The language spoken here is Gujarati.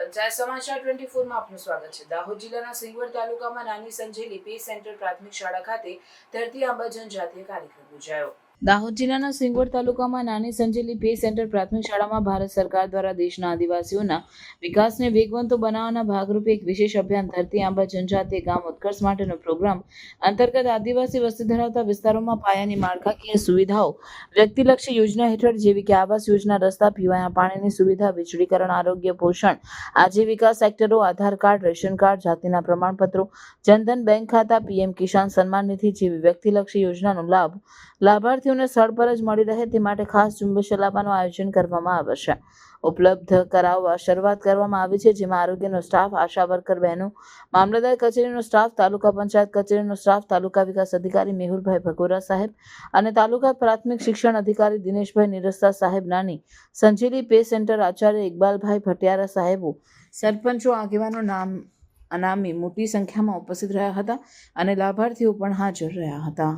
પંચાયત સમાચાર ટ્વેન્ટી ફોરમાં આપનું સ્વાગત છે. દાહોદ જિલ્લાના સિંગવડ તાલુકામાં નાની સંજેલી પે સેન્ટર પ્રાથમિક શાળા ખાતે ધરતી આંબા જાતીય કાર્યક્રમ યોજાયો. દાહોદ જિલ્લાના સિંગવડ તાલુકામાં નાની સંજેલી પે સેન્ટર પ્રાથમિક શાળામાં ભારત સરકાર દ્વારા દેશના આદિવાસીઓના વિકાસને વેગવંતો બનાવવાના ભાગરૂપે એક વિશેષ અભિયાન ધરતી આંબા જનજાતીય ગામ ઉત્કર્ષ માટેનો પ્રોગ્રામ અંતર્ગત આદિવાસી વસ્તી ધરાવતા વિસ્તારોમાં પાયાની માળખાકીય સુવિધાઓ, વ્યક્તિલક્ષી યોજના હેઠળ જેવી કે આવાસ યોજના, રસ્તા, પીવાના પાણીની સુવિધા, વીજળીકરણ, આરોગ્ય પોષણ, આજીવિકા સેક્ટરો, આધાર કાર્ડ, રેશન કાર્ડ, જાતિના પ્રમાણપત્રો, જનધન બેંક ખાતા, પીએમ કિસાન સન્માન નિધિ જેવી વ્યક્તિલક્ષી યોજનાનો લાભ લાભાર્થીઓને સ્થળ પર જ મળી રહે તે માટે ખાસ ઝુંબેશ ચલાવવાનું આયોજન કરવામાં આવશે ઉપલબ્ધ કરાવવા શરૂઆત કરવામાં આવી છે, જેમાં આરોગ્યનો સ્ટાફ, આશા વર્કર બહેનો, મામલતદાર કચેરીનો સ્ટાફ, તાલુકા પંચાયત કચેરીનો સ્ટાફ, તાલુકા વિકાસ અધિકારી મેહુલભાઈ ભગોરા સાહેબ અને તાલુકા પ્રાથમિક શિક્ષણ અધિકારી દિનેશભાઈ નિરસ્તા સાહેબ નાની, સંજેલી પે સેન્ટર આચાર્ય ઇકબાલભાઈ ભટિયારા સાહેબો, સરપંચો, આગેવાનો નામ, અનામી મોટી સંખ્યામાં ઉપસ્થિત રહ્યા હતા અને લાભાર્થીઓ પણ હાજર રહ્યા હતા.